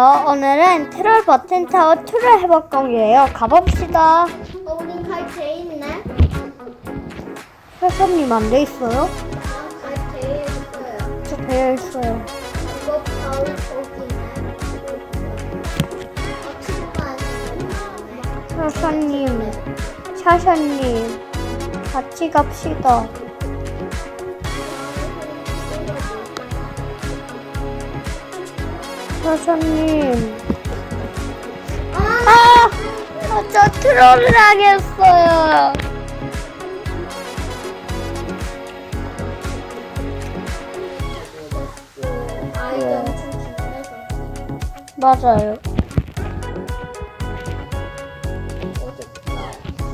어, 오늘은 트롤 버튼 타워 2를 해볼 거예요. 가봅시다. 어, 우린 갈돼 있네. 회사님 안 돼 있어요? 갈돼 있어요. 저 되어 있어요. 이거 바로 아니네. 회사님, 샤샤님, 같이 갑시다. 샤샤님. 아! 아, 저 트롤을 하겠어요. 맞아요.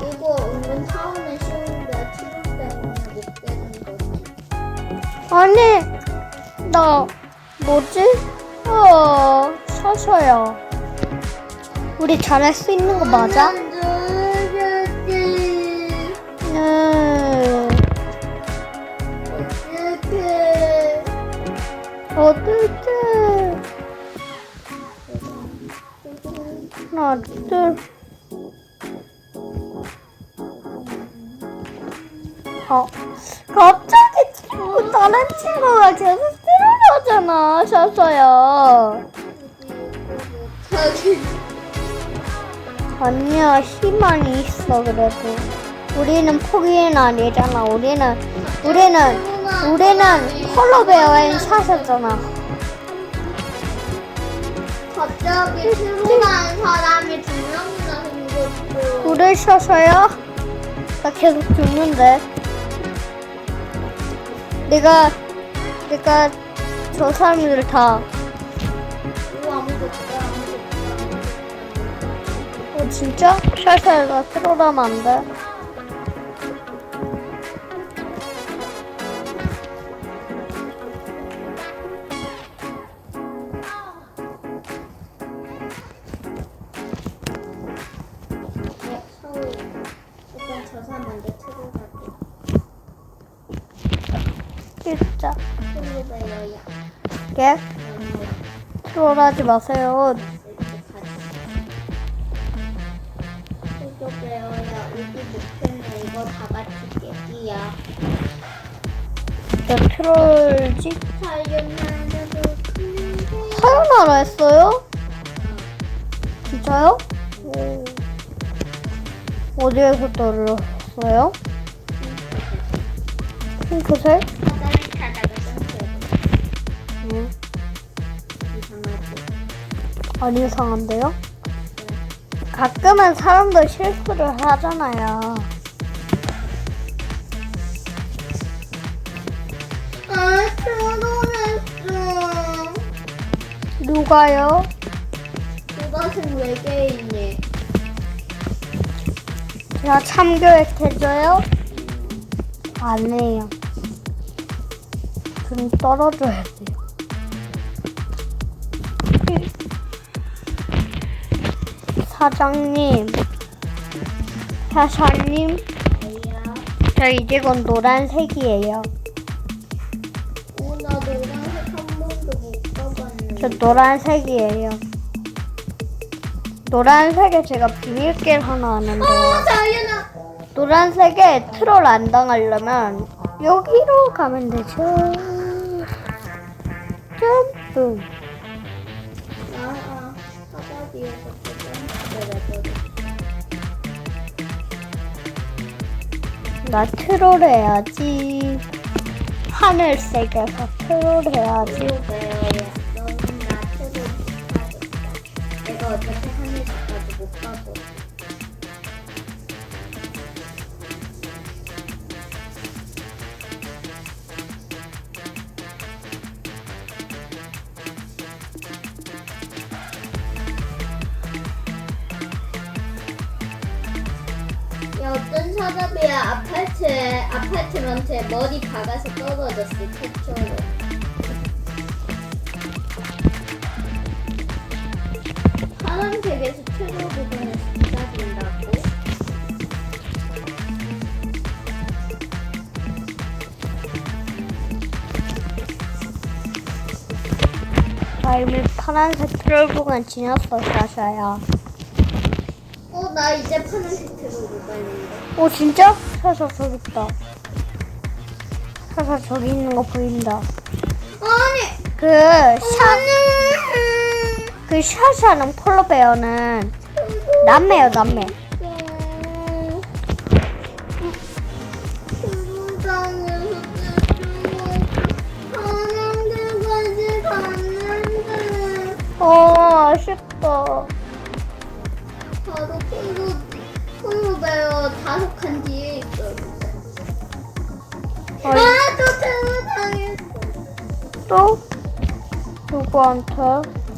이거 은근 처음에 쉬운데 치료 때문에 못 되는 거지. 아니, 나, 뭐지? 어, 서서야. 우리 잘할 수 있는 거 맞아? 네. 어떡해. 하나, 둘. 어, 갑자기 친구, 다른 친구가 계속 들어가잖아, 서서야. 저기 아니야, 희망이 있어, 그래도. 우리는 포기는 아니잖아. 우리는, 우리는, 우리는 폴로베어인 샷이잖아. 갑자기 출근한 사람이 두 명이나. 우리 셔서요? 나 계속 죽는데. 내가, 내가 저 사람들 다, 이거 아무것도 없다, 아무것도. 어, 진짜? 셔서가 트롤하면 안 돼. 네, 서울. 일단 저 사람 먼저 틀어갈게. 진짜. 예? 트롤하지 마세요. 이거 다 같이 깨기야. 나 트롤지? 사연하라 했어요? 진짜요? 오. 어디에서 떨어졌어요? 핑크색? 안 이상한데요? 가끔은 사람도 실수를 하잖아요. 아, 결혼했어. 누가요? 그것은 외계인이. 제가 참교육해줘요? 안 해요. 그럼 떨어져야 돼요. 사장님, 사장님? 저곧 노란색이에요. 오, 나 노란색 한 번도 못 가봤는데. 저 노란색이에요. 노란색에 제가 비밀길 하나 하는데 어, 자연아. 노란색에 트롤 안 당하려면 여기로 가면 되죠. 점프. 나, 아, 사다리에서 나 트롤 해야지. 하늘색에서 트롤 해야지. 너는 나한테도 가겠다. 내가 어차피 하늘까지 못 가고. 어떤 사람이야 아파트에 아파트먼트에 머리 박아서 떨어졌어 태초로. 파란색에서 최고 부분을 기다린다고? 파 파란색 트롤 부분 지났어, 샤샤야. 어, 나 이제 파란색 들어오고 가는데. 오, 진짜? 샤샤 저기 있다. 샤샤 저기 있는 거 보인다. 아니! 그, 샤, 그 샤샤는 폴로베어는 남매요, 남매. 갔는데 어, 아쉽다. 또? 누구한테?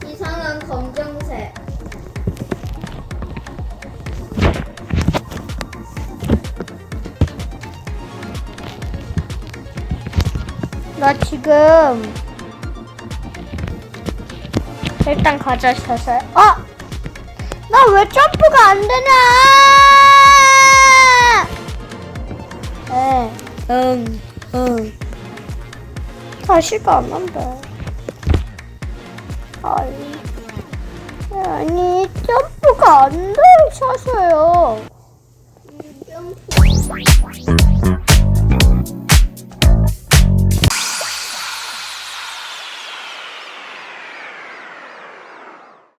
이상한 검정색 나 지금 일단 가자 샷을 아! 나왜 점프가 안 되냐 에, 응, 응 다시가 안 난다. 아니 아니 점프가 안돼 샷이요 점프